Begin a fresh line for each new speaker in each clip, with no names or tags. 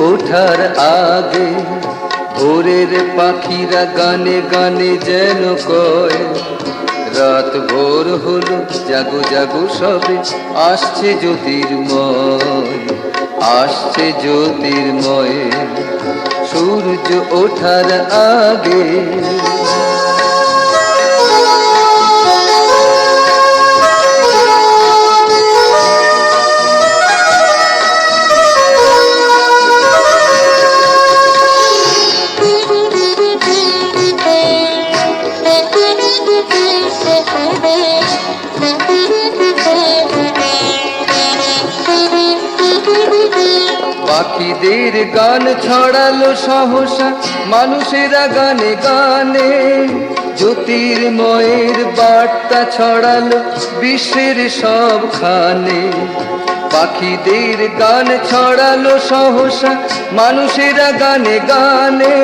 ওঠার আগে ভোরের পাখিরা গানে গানে যেন কয়, রাত ভোর হলো, জাগো জাগো সবে, আসছে জ্যোতির্ময় আসছে জ্যোতির্ময়। সূর্য ওঠার আগে পাখিদের গান ছড়ালো সহসা মানুষেরা গানে গানে। জ্যোতির্ময়ের বার্তা ছড়ালো বিশ্বের সবখানে। পাখিদের গান ছড়ালো সহসা মানুষেরা গানে গানে।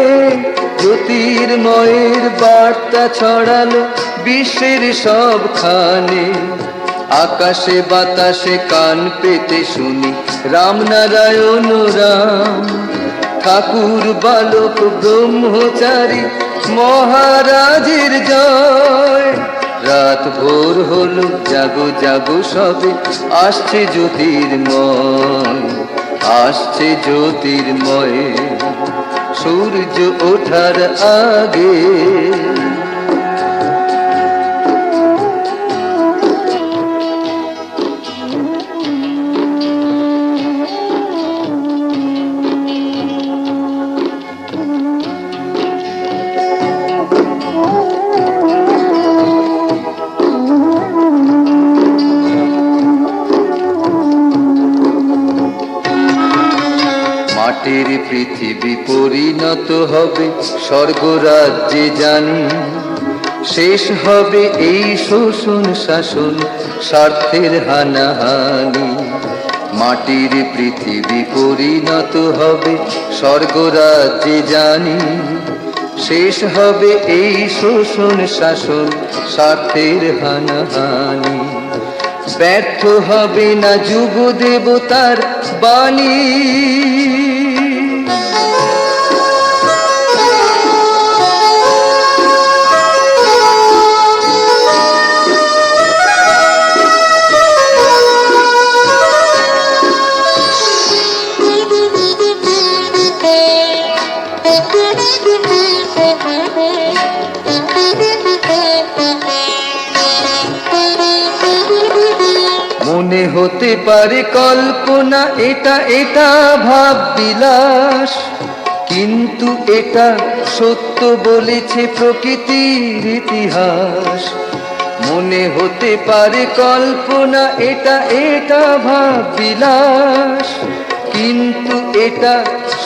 জ্যোতির্ময়ের বার্তা ছড়ালো বিশ্বের সবখানে। আকাশে বাতাসে কান পেতে শুনি রামনারায়ণ রাম। ঠাকুর বালক ব্রহ্মচারী মহারাজের জয়। রাত ভোর হল, জাগো জাগো সবে, আসছে জ্যোতির্ময় আসছে জ্যোতির্ময়। সূর্য ওঠার আগে মাটির পৃথিবী পরিণত হবে, স্বর্গরাজ্যে জানি। শেষ হবে এই শোষণ শাসন, স্বার্থের হানাহানি। মাটির পৃথিবী পরিণত হবে, স্বর্গরাজ্যে জানি। শেষ হবে এই শোষণ শাসন, স্বার্থের হানাহানি। ব্যর্থ হবে না যুগ দেবতার বাণী। মনে হতে পারে কল্পনা, এটা এটা ভাব বিলাস কিন্তু এটা সত্য বলেছে প্রকৃতির ইতিহাস। মনে হতে পারে কল্পনা, এটা এটা ভাব বিলাস কিন্তু এটা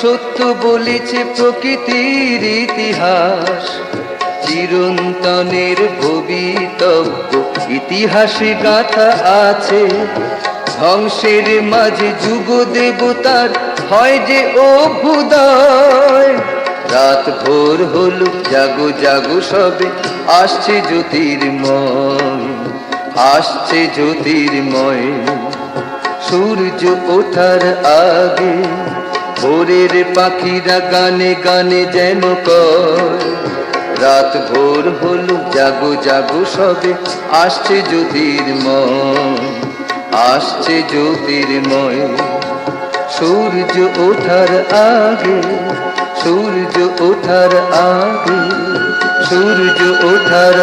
সত্য বলেছে প্রকৃতির ইতিহাস। চিরন্তনের ভবিতব্য, ইতিহাসে গাথা আছে। ধ্বংসের মাঝে যুগ দেবতার হয় যে অভ্যুদয় রাত ভোর হলো, জাগো জাগো সবে, আসছে জ্যোতির্ময় আসছে জ্যোতির্ময়। সূর্য ওঠার আগে ভোরের পাখিরা গানে গানে যেন কয়, রাত ভোর হলো, জাগো জাগো সবে, আসছে জ্যোতির্ময় আসছে জ্যোতির্ময় সূর্য ওঠার আগে, সূর্য ওঠার আগে, সূর্য ওঠার